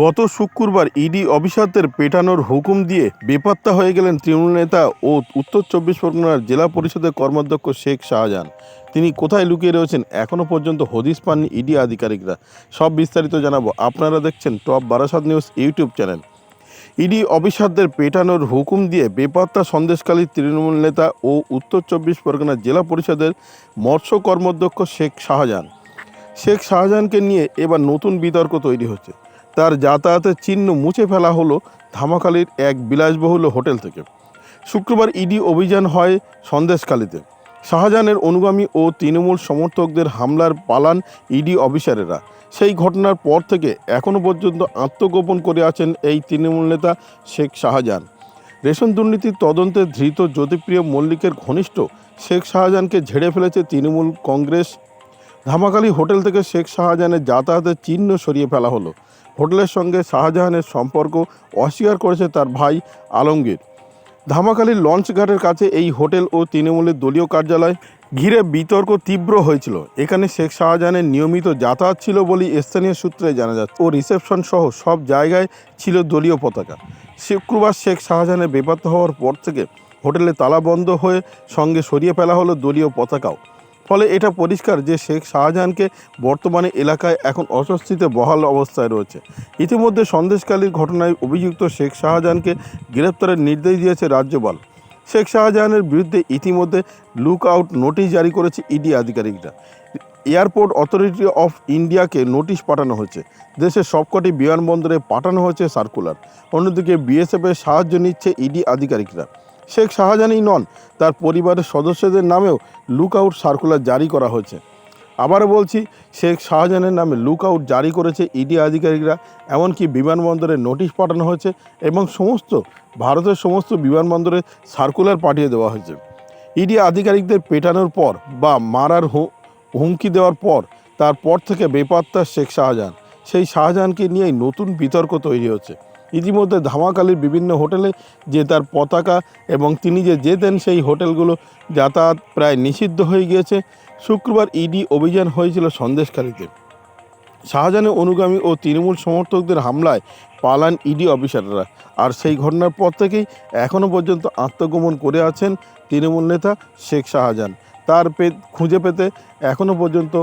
গত শুক্রবার ইডি অফিসারদের পেটানোর হুকুম দিয়ে বেপাত্তা হয়ে গেলেন তৃণমূল নেতা ও উত্তর চব্বিশ পরগনার জেলা পরিষদের কর্মাধ্যক্ষ শেখ শাহজাহান। তিনি কোথায় লুকিয়ে রয়েছেন এখনও পর্যন্ত হদিস পাননি ইডি আধিকারিকরা। সব বিস্তারিত জানাব। আপনারা দেখছেন top Barasat news YouTube channel. ED অফিসারদের পেটানোর হুকুম দিয়ে বেপাত্তা সন্দেশকালী তৃণমূল নেতা ও উত্তর চব্বিশ পরগনা জেলা পরিষদের মৎস্য কর্মাধ্যক্ষ শেখ শাহজাহান। শেখ শাহজাহানকে নিয়ে এবার নতুন বিতর্ক তৈরি হচ্ছে। তার যাতায়াতের চিহ্ন মুছে ফেলা হলো ধামাখালির এক বিলাসবহুল হোটেল থেকে। শুক্রবার ইডি অভিযান হয় সন্দেশখালিতে। শাহজাহানের অনুগামী ও তৃণমূল সমর্থকদের হামলার পালান ইডি অফিসারেরা। সেই ঘটনার পর থেকে এখনও পর্যন্ত আত্মগোপন করে আছেন এই তৃণমূল নেতা শেখ শাহজাহান। রেশন দুর্নীতির তদন্তে ধৃত জ্যোতিপ্রিয় মল্লিকের ঘনিষ্ঠ শেখ শাহজাহানকে ঝেড়ে ফেলেছে তৃণমূল কংগ্রেস ধামাকালি হোটেল থেকে শেখ শাহজাহানের যাতায়াতের চিহ্ন সরিয়ে ফেলা হলো। হোটেলের সঙ্গে শাহজাহানের সম্পর্ক অস্বীকার করেছে তার ভাই আলমগীর। ধামাকালির লঞ্চ ঘাটের কাছে এই হোটেল ও তৃণমূলের দলীয় কার্যালয় ঘিরে বিতর্ক তীব্র হয়েছিল। এখানে শেখ শাহজাহানের নিয়মিত যাতায়াত ছিল বলেই স্থানীয় সূত্রে জানা যাচ্ছে ও রিসেপশন সহ সব জায়গায় ছিল দলীয় পতাকা। শুক্রবার শেখ শাহজাহানের বেপাত্তা হওয়ার পর থেকে হোটেলে তালা বন্ধ হয়ে সঙ্গে সরিয়ে ফেলা হলো দলীয় পতাকাও। ফলে এটা পরিষ্কার যে শেখ শাহজাহানকে বর্তমানে এলাকায় এখন অস্বস্তিতে বহাল অবস্থায় রয়েছে। ইতিমধ্যে সন্দেশকালীর ঘটনায় অভিযুক্ত শেখ শাহজাহানকে গ্রেপ্তারের নির্দেশ দিয়েছে রাজ্যপাল। শেখ শাহজাহানের বিরুদ্ধে ইতিমধ্যে লুক আউট নোটিশ জারি করেছে ইডি আধিকারিকরা। এয়ারপোর্ট অথরিটি অফ ইন্ডিয়াকে নোটিশ পাঠানো হয়েছে। দেশের সবকটি বিমানবন্দরে পাঠানো হয়েছে সার্কুলার। অন্যদিকে বিএসএফের সাহায্য নিচ্ছে ইডি আধিকারিকরা। শেখ শাহজাহানই নন, তার পরিবারের সদস্যদের নামেও লুক আউট সার্কুলার জারি করা হয়েছে। আবারও বলছি, শেখ শাহজাহানের নামে লুক আউট জারি করেছে ইডি আধিকারিকরা, এমনকি বিমানবন্দরে নোটিশ পাঠানো হয়েছে এবং সমস্ত, ভারতের সমস্ত বিমানবন্দরে সার্কুলার পাঠিয়ে দেওয়া হয়েছে। ইডি আধিকারিকদের পেটানোর পর বা মারার হুমকি দেওয়ার পর, তারপর থেকে বেপাত্তা শেখ শাহজাহান। সেই শাহজাহানকে নিয়েই নতুন বিতর্ক তৈরি হচ্ছে। ইতিমধ্যে ধামাকালির বিভিন্ন হোটেলে যে তার পতাকা এবং তিনি যে যেতেন সেই হোটেলগুলো যাতায়াত প্রায় নিষিদ্ধ হয়ে গিয়েছে। শুক্রবার ইডি অভিযান হয়েছিল সন্দেশখালীতে। শাহজাহানের অনুগামী ও তৃণমূল সমর্থকদের হামলায় পালান ইডি অফিসাররা। আর সেই ঘটনার পর থেকেই এখনও পর্যন্ত আত্মগোপন করে আছেন তৃণমূল নেতা শেখ শাহজাহান। তার পে খুঁজে পেতে এখনও পর্যন্ত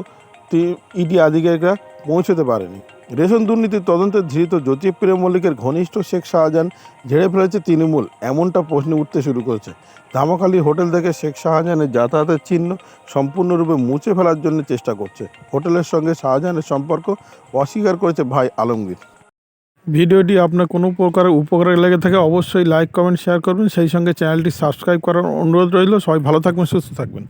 ইডি আধিকারিকরা পৌঁছতে পারেনি। রেশন দুর্নীতির তদন্তে ধৃত জ্যোতিপ্রিয় মল্লিকের ঘনিষ্ঠ শেখ শাহজাহান ঝেড়ে ফেলেছে তৃণমূল, এমনটা প্রশ্ন উঠতে শুরু করেছে। ধামাখালি হোটেল থেকে শেখ শাহজাহানের যাতায়াতের চিহ্ন সম্পূর্ণরূপে মুছে ফেলার জন্য চেষ্টা করছে। হোটেলের সঙ্গে শাহজাহানের সম্পর্ক অস্বীকার করেছে ভাই আলমগীর। ভিডিওটি আপনার কোনো প্রকার উপকারে লেগে থাকে অবশ্যই লাইক, কমেন্ট, শেয়ার করবেন। সেই সঙ্গে চ্যানেলটি সাবস্ক্রাইব করার অনুরোধ রইল। সবাই ভালো থাকবেন, সুস্থ থাকবেন।